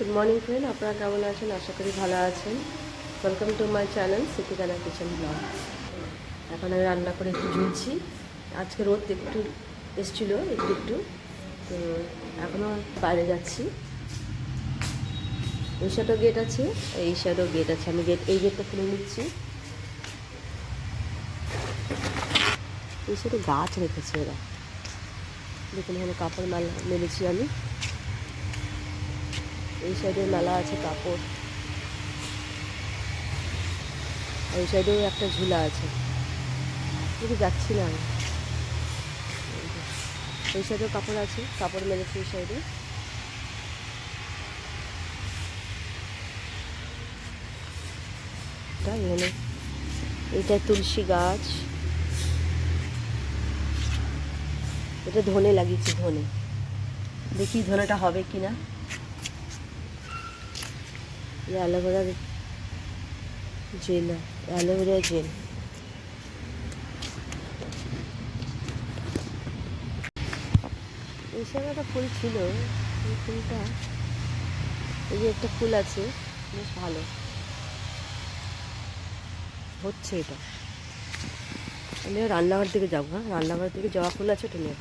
Good morning friend আপনারা কেমন আছেন? আশা করি ভালো আছেন। ওয়েলকাম টু মাই চ্যানেল সিটিকানা কিচেন ব্লগ এখন আমি রান্না করে একটু ঝুলছি। আজকে রোদ একটু এসছিলো, একটু একটু। তো এখনও বাইরে যাচ্ছি। ওই সাইডও গেট আছে, এই সাইডও গেট আছে। আমি গেট এই গেটটা খুলে নিচ্ছি। এই সাইডে গাছ রেখেছে এরা। দেখুন এখানে কাপড় মেলা মেলেছি আমি। এই সাইডে মেলা আছে কাপড়। এই সাইডেও একটা ঝুলা আছে। কিন্তু যাচ্ছি না আমি এই সাইডেও কাপড় আছে, কাপড় মেলেছি এই সাইডে। এটা এখানে এটা তুলসী গাছ। এটা ধনে লাগিয়েছি, ধনে। দেখি ধনেটা হবে কি না ये অ্যালোভেরা জেল অ্যালোভেরা জেল। এই সময় একটা ফুল ছিল, এই ফুলটা, এই যে একটা ফুল আছে, বেশ ভালো। হচ্ছে এটা। আমি রান্নাঘর থেকে যাব হ্যাঁ? রান্নাঘর থেকে জবা ফুল আছে ওটা নেব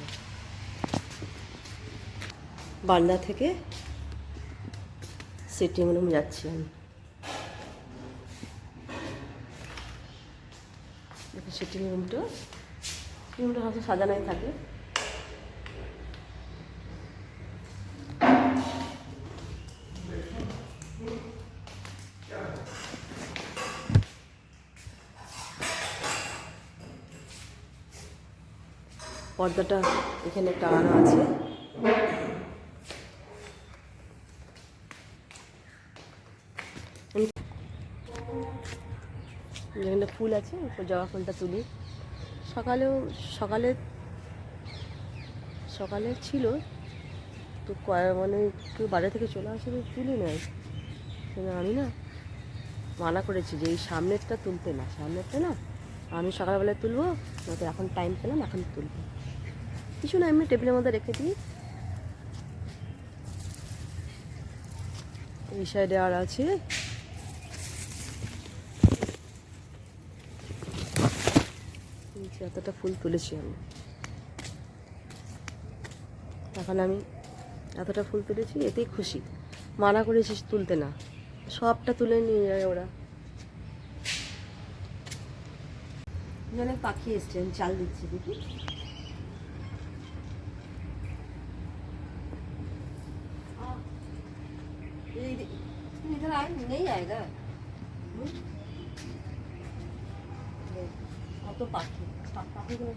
বান্না থেকে সিটিং রুম যাচ্ছি আমি। সিটিং রুমটা। রুমটা হয়তো সাজানোই থাকে। পর্দাটা এখানে টাঙানো আছে। যেখানে ফুল আছে জবা ফুলটা তুলি। সকালেও সকালে সকালে ছিল, তো মানে কেউ বাড়ি থেকে চলে আসে তুলি কিন্তু আমি না মানা করেছি যে এই সামনেরটা তুলতে না, সামনেরটা না আমি সকালবেলায় তুলবো নয়তো এখন টাইম পেলাম, এখন তুলবো। কিছু না, এমনি টেবিলের মধ্যে রেখে দিই। এই সাইডে আর আছে নিচে এতটা ফুল তুলেছি আমি এখন আমি এতটা ফুল তুলেছি এতেই খুশি মানা করেছিস তুলতে না সবটা তুলে নিয়ে যায় ওরা অনেক পাখি এসছে আমি চাল দিচ্ছি দেখি इधर आए नहीं आएगा কত পাখি। পাখিগুলো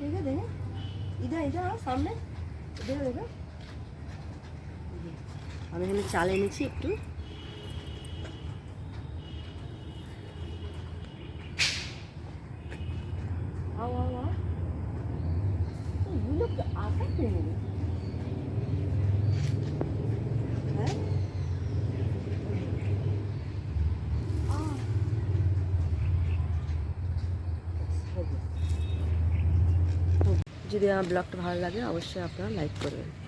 দেখে দেখে। ইদা ইদা সামনে। দেখে, দেখো। আমি এখানে চাল এনেছি একটু। আও আও আও। আসা কিনে যদি আমার ব্লগটা ভালো লাগে অবশ্যই আপনারা লাইক করবেন।